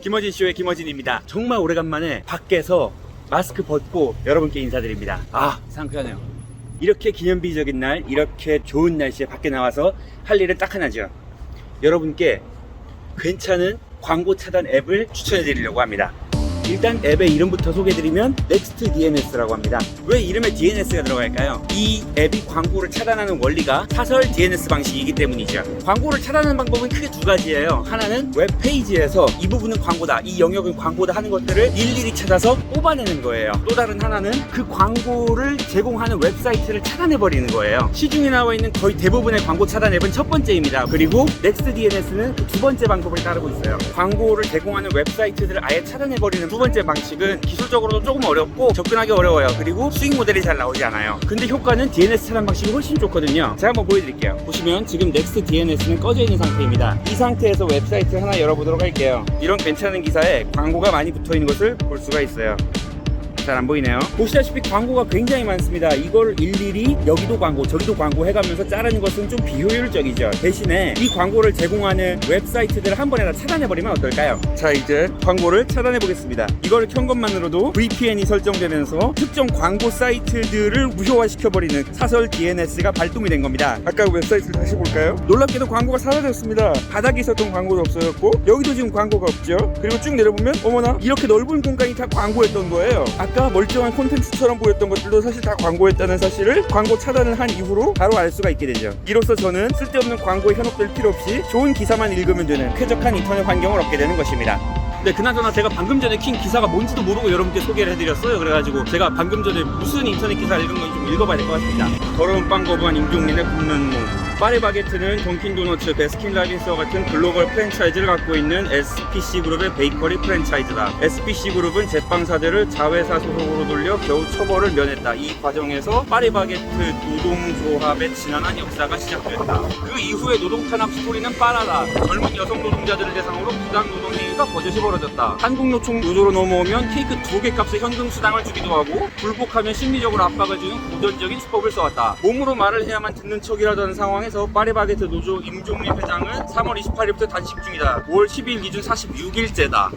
김어진 쇼의 김어진입니다. 정말 오래간만에 밖에서 마스크 벗고 여러분께 인사드립니다. 아, 상쾌하네요. 이렇게 기념비적인 날, 이렇게 좋은 날씨에 밖에 나와서 할 일은 딱 하나죠. 여러분께 괜찮은 광고 차단 앱을 추천해 드리려고 합니다. 일단 앱의 이름부터 소개해드리면 넥스트 DNS라고 합니다. 왜 이름에 DNS가 들어갈까요? 이 앱이 광고를 차단하는 원리가 사설 DNS 방식이기 때문이죠. 광고를 차단하는 방법은 크게 두 가지예요. 하나는 웹 페이지에서 이 부분은 광고다, 이 영역은 광고다 하는 것들을 일일이 찾아서 뽑아내는 거예요. 또 다른 하나는 그 광고를 제공하는 웹사이트를 차단해 버리는 거예요. 시중에 나와 있는 거의 대부분의 광고 차단 앱은 첫 번째입니다. 그리고 넥스트 DNS는 그두 번째 방법을 따르고 있어요. 광고를 제공하는 웹사이트들을 아예 차단해 버리는 두 번째 방식은 기술적으로도 조금 어렵고 접근하기 어려워요. 그리고 수익 모델이 잘 나오지 않아요. 근데 효과는 DNS 차단 방식이 훨씬 좋거든요. 제가 한번 보여드릴게요. 보시면 지금 넥스트 DNS는 꺼져 있는 상태입니다. 이 상태에서 웹사이트 하나 열어보도록 할게요. 이런 괜찮은 기사에 광고가 많이 붙어 있는 것을 볼 수가 있어요. 잘 안 보이네요. 보시다시피 광고가 굉장히 많습니다. 이걸 일일이 여기도 광고, 저기도 광고 해가면서 자르는 것은 좀 비효율적이죠. 대신에 이 광고를 제공하는 웹사이트들을 한 번에 다 차단해버리면 어떨까요? 자, 이제 광고를 차단해 보겠습니다. 이걸 켠 것만으로도 VPN이 설정되면서 특정 광고 사이트들을 무효화시켜버리는 사설 DNS가 발동이 된 겁니다. 아까 웹사이트를 다시 볼까요? 놀랍게도 광고가 사라졌습니다. 바닥에 있었던 광고도 없어졌고 여기도 지금 광고가 없죠. 그리고 쭉 내려보면 어머나 이렇게 넓은 공간이 다 광고였던 거예요. 아까 멀쩡한 콘텐츠처럼 보였던 것들도 사실 다 광고였다는 사실을 광고 차단을 한 이후로 바로 알 수가 있게 되죠. 이로써 저는 쓸데없는 광고에 현혹될 필요 없이 좋은 기사만 읽으면 되는 쾌적한 인터넷 환경을 얻게 되는 것입니다. 네, 그나저나 제가 방금 전에 킨 기사가 뭔지도 모르고 여러분께 소개를 해드렸어요. 그래가지고 제가 방금 전에 무슨 인터넷 기사 읽은 건지 좀 읽어봐야 될 것 같습니다. 더러운 빵 거부한 임종민의 굽는 무. 파리바게트는 던킨도너츠, 베스킨라빈스와 같은 글로벌 프랜차이즈를 갖고 있는 SPC 그룹의 베이커리 프랜차이즈다. SPC 그룹은 제빵사들을 자회사 소속으로 돌려 겨우 처벌을 면했다. 이 과정에서 파리바게트 노동조합의 지난한 역사가 시작됐다. 그 이후에 노동 탄압 스토리는 빠르다. 젊은 여성 노동자들을 대상으로 부당 노동 행위가 버젓이 벌어졌다. 한국노총 노조로 넘어오면 케이크 두 개 값의 현금 수당을 주기도 하고 불복하면 심리적으로 압박을 주는 고전적인 수법을 써왔다. 몸으로 말을 해야만 듣는 척이라던 상황에 서 파리바게트 노조 임종리 회장은 3월 28일부터 단식 중이다. 5월 10일 기준 46일째다.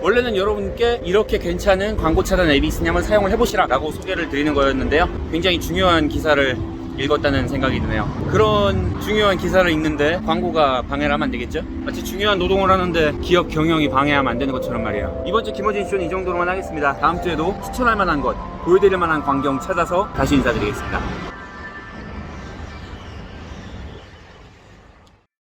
원래는 여러분께 이렇게 괜찮은 광고 차단 앱이 있으냐면 사용을 해보시라 라고 소개를 드리는 거였는데요. 굉장히 중요한 기사를 읽었다는 생각이 드네요. 그런 중요한 기사를 읽는데 광고가 방해를 하면 안 되겠죠? 마치 중요한 노동을 하는데 기업 경영이 방해하면 안 되는 것처럼 말이에요. 이번 주 김어진 쇼는 이 정도로만 하겠습니다. 다음 주에도 추천할 만한 것, 보여드릴 만한 광경 찾아서 다시 인사드리겠습니다.